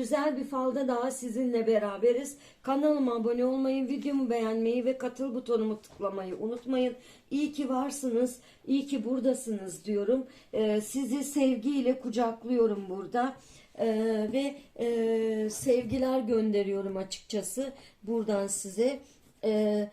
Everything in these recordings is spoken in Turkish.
güzel bir falda daha sizinle beraberiz. Kanalıma abone olmayı, videomu beğenmeyi ve katıl butonumu tıklamayı unutmayın. İyi ki varsınız, iyi ki buradasınız diyorum. Ee, sizi sevgiyle kucaklıyorum burada. Ee, ve e, sevgiler gönderiyorum açıkçası buradan size. Ee,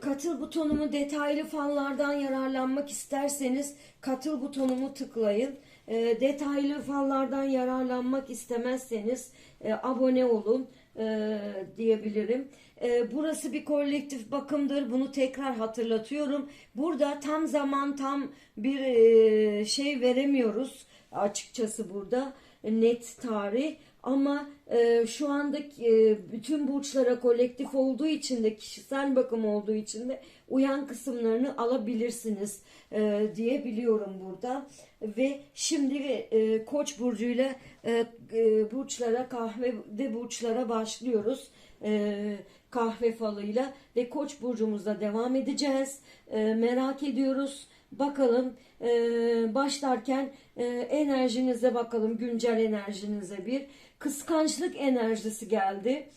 Katıl butonumu detaylı fallardan yararlanmak isterseniz katıl butonumu tıklayın. E, detaylı fallardan yararlanmak istemezseniz e, abone olun e, diyebilirim. E, burası bir kolektif bakımdır. Bunu tekrar hatırlatıyorum. Burada tam zaman tam bir e, şey veremiyoruz açıkçası burada net tarih ama e, şu andaki e, bütün burçlara kolektif olduğu için de kişisel bakım olduğu için de uyan kısımlarını alabilirsiniz e, diye biliyorum burada ve şimdi e, Koç burcuyla e, e, burçlara kahve burçlara başlıyoruz. E, kahve falıyla ve Koç burcumuzda devam edeceğiz. E, merak ediyoruz. Bakalım e, başlarken e, enerjinize bakalım güncel enerjinize bir kıskançlık enerjisi geldi.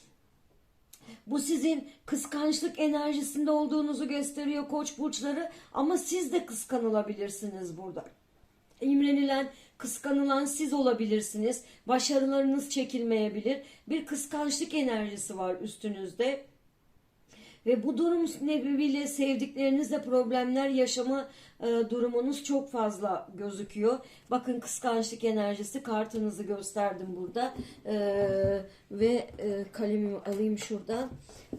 Bu sizin kıskançlık enerjisinde olduğunuzu gösteriyor koç burçları ama siz de kıskanılabilirsiniz burada. İmrenilen, kıskanılan siz olabilirsiniz. Başarılarınız çekilmeyebilir. Bir kıskançlık enerjisi var üstünüzde. Ve bu durum nedeniyle sevdiklerinizle problemler yaşama e, durumunuz çok fazla gözüküyor. Bakın kıskançlık enerjisi kartınızı gösterdim burada. E, ve e, kalemimi alayım şuradan.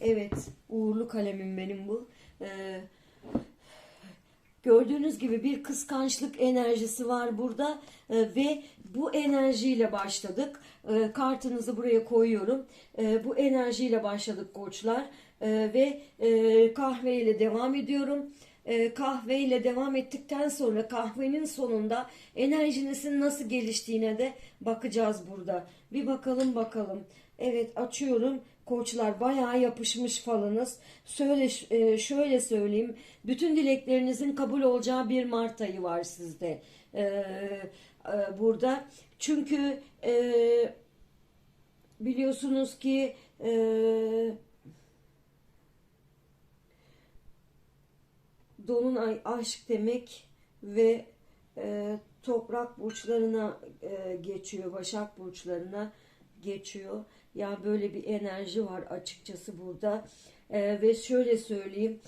Evet uğurlu kalemim benim bu. E, Gördüğünüz gibi bir kıskançlık enerjisi var burada e, ve bu enerjiyle başladık. E, kartınızı buraya koyuyorum. E, bu enerjiyle başladık koçlar e, ve e, kahveyle devam ediyorum. E, kahveyle devam ettikten sonra kahvenin sonunda enerjinizin nasıl geliştiğine de bakacağız burada. Bir bakalım bakalım. Evet açıyorum. Koçlar bayağı yapışmış falınız. Söyle, e, şöyle söyleyeyim. Bütün dileklerinizin kabul olacağı bir Mart ayı var sizde. E, e, burada. Çünkü e, biliyorsunuz ki e, Dolunay aşk demek ve e, toprak burçlarına e, geçiyor, başak burçlarına geçiyor. Ya böyle bir enerji var açıkçası burada. E, ve şöyle söyleyeyim,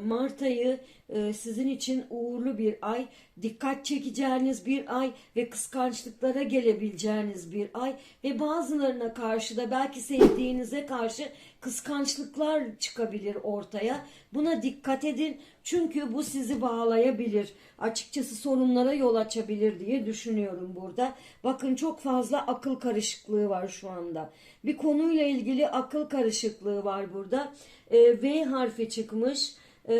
Mart ayı e, sizin için uğurlu bir ay, dikkat çekeceğiniz bir ay ve kıskançlıklara gelebileceğiniz bir ay ve bazılarına karşı da belki sevdiğinize karşı kıskançlıklar çıkabilir ortaya. Buna dikkat edin çünkü bu sizi bağlayabilir. Açıkçası sorunlara yol açabilir diye düşünüyorum burada. Bakın çok fazla akıl karışıklığı var şu anda. Bir konuyla ilgili akıl karışıklığı var burada. E, v harfi çıkmış. E,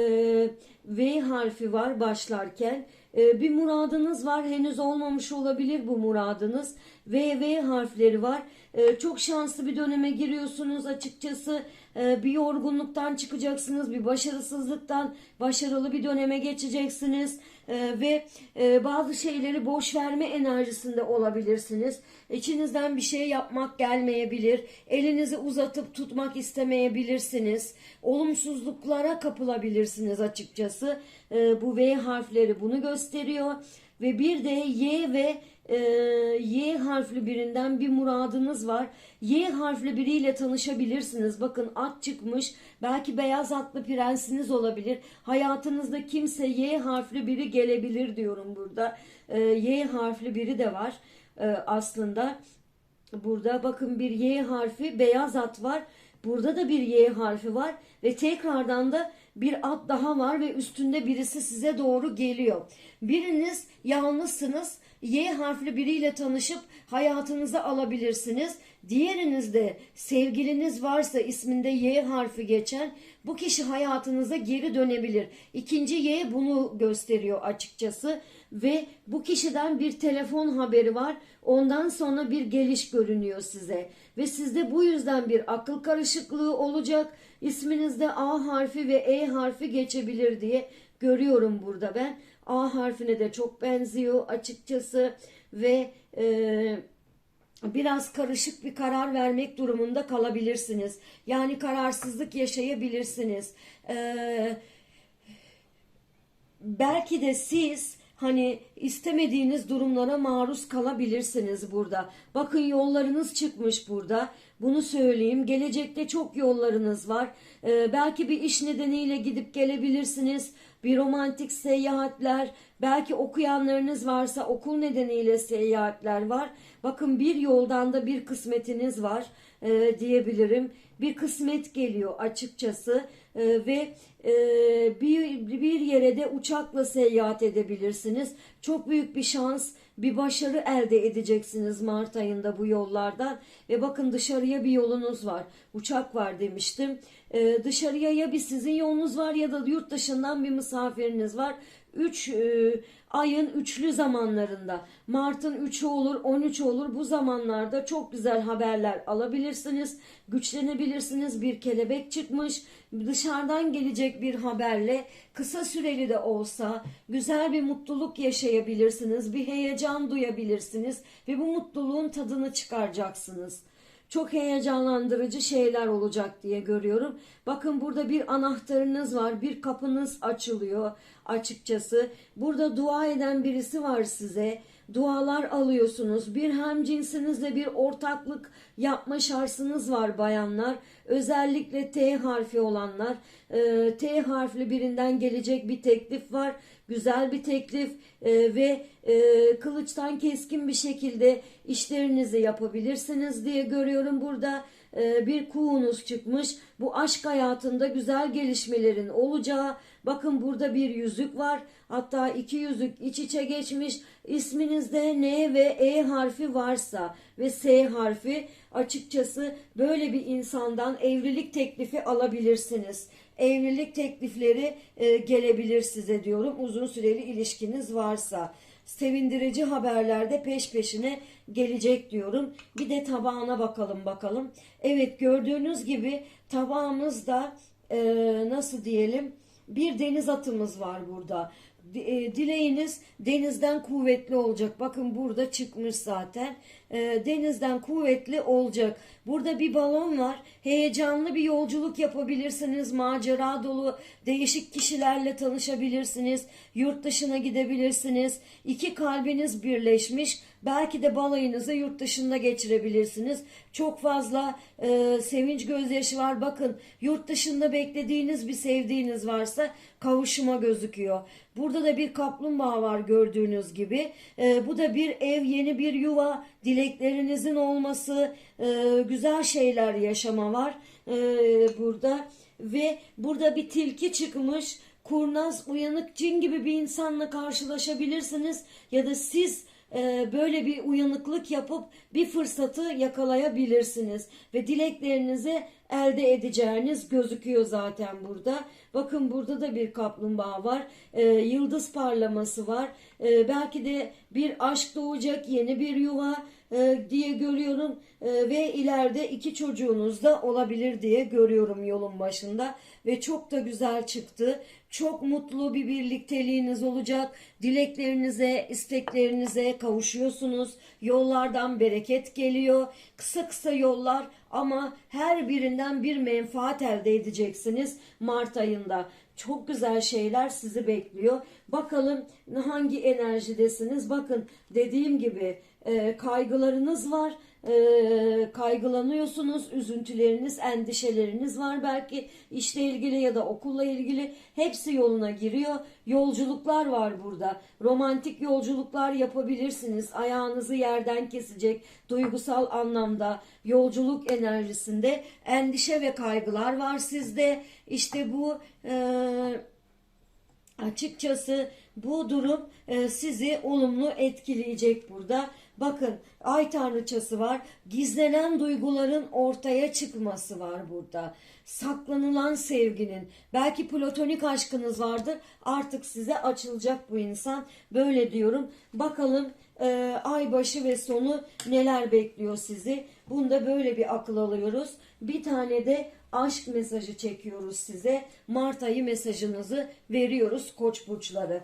v harfi var başlarken. E, bir muradınız var. Henüz olmamış olabilir bu muradınız. V, V harfleri var. E, çok şanslı bir döneme giriyorsunuz açıkçası. E, bir yorgunluktan çıkacaksınız. Bir başarısızlıktan başarılı bir döneme geçeceksiniz. E, ve e, bazı şeyleri boş verme enerjisinde olabilirsiniz. İçinizden bir şey yapmak gelmeyebilir. Elinizi uzatıp tutmak istemeyebilirsiniz. Olumsuzluklara kapılabilirsiniz açıkçası. E, bu V harfleri bunu gösteriyor. Ve bir de Y ve e, Y harfli birinden bir muradınız var. Y harfli biriyle tanışabilirsiniz. Bakın at çıkmış. Belki beyaz atlı prensiniz olabilir. Hayatınızda kimse Y harfli biri gelebilir diyorum burada. E, y harfli biri de var e, aslında. Burada bakın bir Y harfi beyaz at var. Burada da bir Y harfi var ve tekrardan da bir at daha var ve üstünde birisi size doğru geliyor. Biriniz yalnızsınız. Y harfli biriyle tanışıp hayatınıza alabilirsiniz. Diğerinizde sevgiliniz varsa isminde Y harfi geçen bu kişi hayatınıza geri dönebilir. İkinci Y bunu gösteriyor açıkçası ve bu kişiden bir telefon haberi var. Ondan sonra bir geliş görünüyor size ve sizde bu yüzden bir akıl karışıklığı olacak. İsminizde A harfi ve E harfi geçebilir diye görüyorum burada ben. A harfine de çok benziyor açıkçası ve e, biraz karışık bir karar vermek durumunda kalabilirsiniz. Yani kararsızlık yaşayabilirsiniz. Ee, belki de siz hani istemediğiniz durumlara maruz kalabilirsiniz burada. Bakın yollarınız çıkmış burada. Bunu söyleyeyim. Gelecekte çok yollarınız var. Ee, belki bir iş nedeniyle gidip gelebilirsiniz. Bir romantik seyahatler, belki okuyanlarınız varsa okul nedeniyle seyahatler var. Bakın bir yoldan da bir kısmetiniz var e, diyebilirim. Bir kısmet geliyor açıkçası E, ve e, bir, bir yere de uçakla seyahat edebilirsiniz. Çok büyük bir şans, bir başarı elde edeceksiniz Mart ayında bu yollardan. Ve bakın dışarıya bir yolunuz var. Uçak var demiştim. E, dışarıya ya bir sizin yolunuz var ya da yurt dışından bir misafiriniz var. 3 ayın üçlü zamanlarında. Mart'ın 3'ü olur 13 olur. Bu zamanlarda çok güzel haberler alabilirsiniz güçlenebilirsiniz. Bir kelebek çıkmış. Dışarıdan gelecek bir haberle kısa süreli de olsa güzel bir mutluluk yaşayabilirsiniz bir heyecan duyabilirsiniz ve bu mutluluğun tadını çıkaracaksınız çok heyecanlandırıcı şeyler olacak diye görüyorum. Bakın burada bir anahtarınız var, bir kapınız açılıyor açıkçası. Burada dua eden birisi var size. Dualar alıyorsunuz. Bir hem cinsinizle bir ortaklık yapma şansınız var bayanlar. Özellikle T harfi olanlar. e, T harfli birinden gelecek bir teklif var. Güzel bir teklif e, ve e, kılıçtan keskin bir şekilde işlerinizi yapabilirsiniz diye görüyorum burada e, bir kuğunuz çıkmış. Bu aşk hayatında güzel gelişmelerin olacağı. Bakın burada bir yüzük var. Hatta iki yüzük iç içe geçmiş. İsminizde N ve E harfi varsa ve S harfi açıkçası böyle bir insandan evlilik teklifi alabilirsiniz. Evlilik teklifleri e, gelebilir size diyorum uzun süreli ilişkiniz varsa sevindirici haberler de peş peşine gelecek diyorum. Bir de tabağına bakalım bakalım. Evet gördüğünüz gibi tabağımızda e, nasıl diyelim bir deniz atımız var burada. E, dileğiniz denizden kuvvetli olacak. Bakın burada çıkmış zaten. E, denizden kuvvetli olacak. Burada bir balon var. Heyecanlı bir yolculuk yapabilirsiniz. Macera dolu değişik kişilerle tanışabilirsiniz. Yurt dışına gidebilirsiniz. İki kalbiniz birleşmiş. Belki de balayınızı yurt dışında geçirebilirsiniz. Çok fazla e, sevinç gözyaşı var. Bakın yurt dışında beklediğiniz bir sevdiğiniz varsa kavuşuma gözüküyor. Burada da bir kaplumbağa var gördüğünüz gibi. E, bu da bir ev, yeni bir yuva, dileklerinizin olması, e, güzel şeyler yaşama var e, burada. Ve burada bir tilki çıkmış. Kurnaz, uyanık, cin gibi bir insanla karşılaşabilirsiniz. Ya da siz e, böyle bir uyanıklık yapıp bir fırsatı yakalayabilirsiniz. Ve dileklerinizi elde edeceğiniz gözüküyor zaten burada. Bakın burada da bir kaplumbağa var. E, yıldız parlaması var. E, belki de bir aşk doğacak yeni bir yuva e, diye görüyorum. E, ve ileride iki çocuğunuz da olabilir diye görüyorum yolun başında. Ve çok da güzel çıktı. Çok mutlu bir birlikteliğiniz olacak. Dileklerinize, isteklerinize kavuşuyorsunuz. Yollardan bereket geliyor. Kısa kısa yollar ama her birinden bir menfaat elde edeceksiniz Mart ayında. Çok güzel şeyler sizi bekliyor. Bakalım hangi enerjidesiniz? Bakın dediğim gibi e, kaygılarınız var. E, kaygılanıyorsunuz, üzüntüleriniz, endişeleriniz var belki işle ilgili ya da okulla ilgili hepsi yoluna giriyor. Yolculuklar var burada. Romantik yolculuklar yapabilirsiniz. Ayağınızı yerden kesecek duygusal anlamda yolculuk enerjisinde endişe ve kaygılar var sizde. İşte bu e, açıkçası bu durum e, sizi olumlu etkileyecek burada. Bakın ay tanrıçası var. Gizlenen duyguların ortaya çıkması var burada. Saklanılan sevginin, belki platonik aşkınız vardır. Artık size açılacak bu insan. Böyle diyorum. Bakalım e, ay başı ve sonu neler bekliyor sizi. Bunda böyle bir akıl alıyoruz. Bir tane de aşk mesajı çekiyoruz size. Mart ayı mesajınızı veriyoruz koç burçları.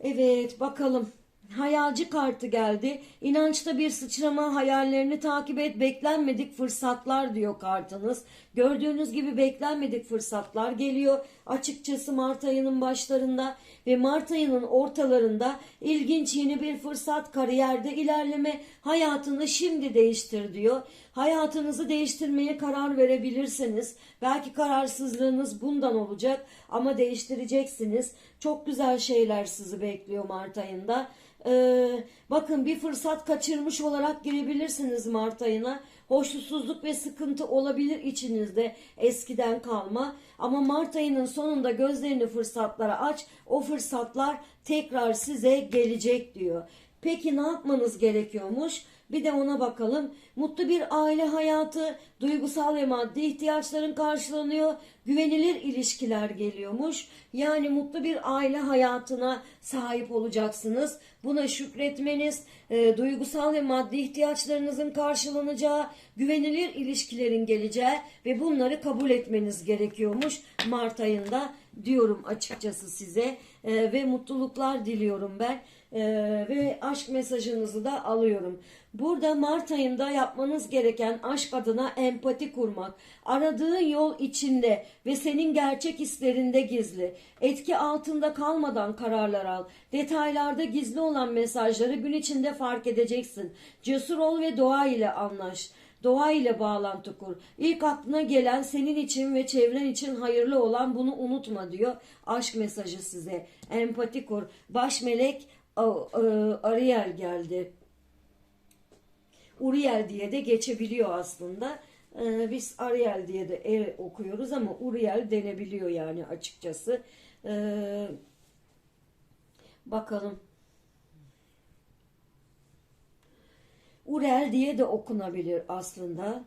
Evet bakalım Hayalci kartı geldi. İnançta bir sıçrama, hayallerini takip et, beklenmedik fırsatlar diyor kartınız. Gördüğünüz gibi beklenmedik fırsatlar geliyor. Açıkçası Mart ayının başlarında ve Mart ayının ortalarında ilginç yeni bir fırsat, kariyerde ilerleme, hayatını şimdi değiştir diyor. Hayatınızı değiştirmeye karar verebilirsiniz. Belki kararsızlığınız bundan olacak ama değiştireceksiniz. Çok güzel şeyler sizi bekliyor Mart ayında. Ee, bakın bir fırsat kaçırmış olarak girebilirsiniz Mart ayına. Hoşnutsuzluk ve sıkıntı olabilir içinizde eskiden kalma. Ama Mart ayının sonunda gözlerini fırsatlara aç. O fırsatlar tekrar size gelecek diyor. Peki ne yapmanız gerekiyormuş? Bir de ona bakalım. Mutlu bir aile hayatı, duygusal ve maddi ihtiyaçların karşılanıyor. Güvenilir ilişkiler geliyormuş. Yani mutlu bir aile hayatına sahip olacaksınız. Buna şükretmeniz, e, duygusal ve maddi ihtiyaçlarınızın karşılanacağı, güvenilir ilişkilerin geleceği ve bunları kabul etmeniz gerekiyormuş Mart ayında diyorum açıkçası size E, ve mutluluklar diliyorum ben E, ve aşk mesajınızı da alıyorum. Burada Mart ayında yapmanız gereken aşk adına empati kurmak. Aradığın yol içinde ve senin gerçek hislerinde gizli. Etki altında kalmadan kararlar al. Detaylarda gizli olan mesajları gün içinde fark edeceksin. Cesur ol ve doğa ile anlaş. Doğa ile bağlantı kur. İlk aklına gelen senin için ve çevren için hayırlı olan bunu unutma diyor. Aşk mesajı size. Empati kur. Baş melek Ariel geldi. Uriel diye de geçebiliyor aslında. Ee, biz Ariel diye de e okuyoruz ama Uriel denebiliyor yani açıkçası. Ee, bakalım. Urel diye de okunabilir aslında.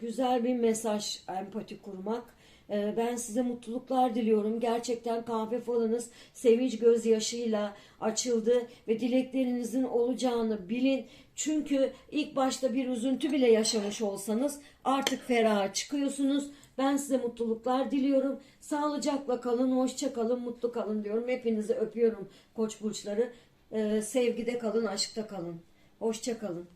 Güzel bir mesaj, empati kurmak. Ee, ben size mutluluklar diliyorum. Gerçekten kahve falınız sevinç gözyaşıyla açıldı ve dileklerinizin olacağını bilin. Çünkü ilk başta bir üzüntü bile yaşamış olsanız artık feraha çıkıyorsunuz. Ben size mutluluklar diliyorum. Sağlıcakla kalın, hoşça kalın, mutlu kalın diyorum. Hepinizi öpüyorum koç burçları. Ee, sevgide kalın, aşkta kalın. Hoşça kalın.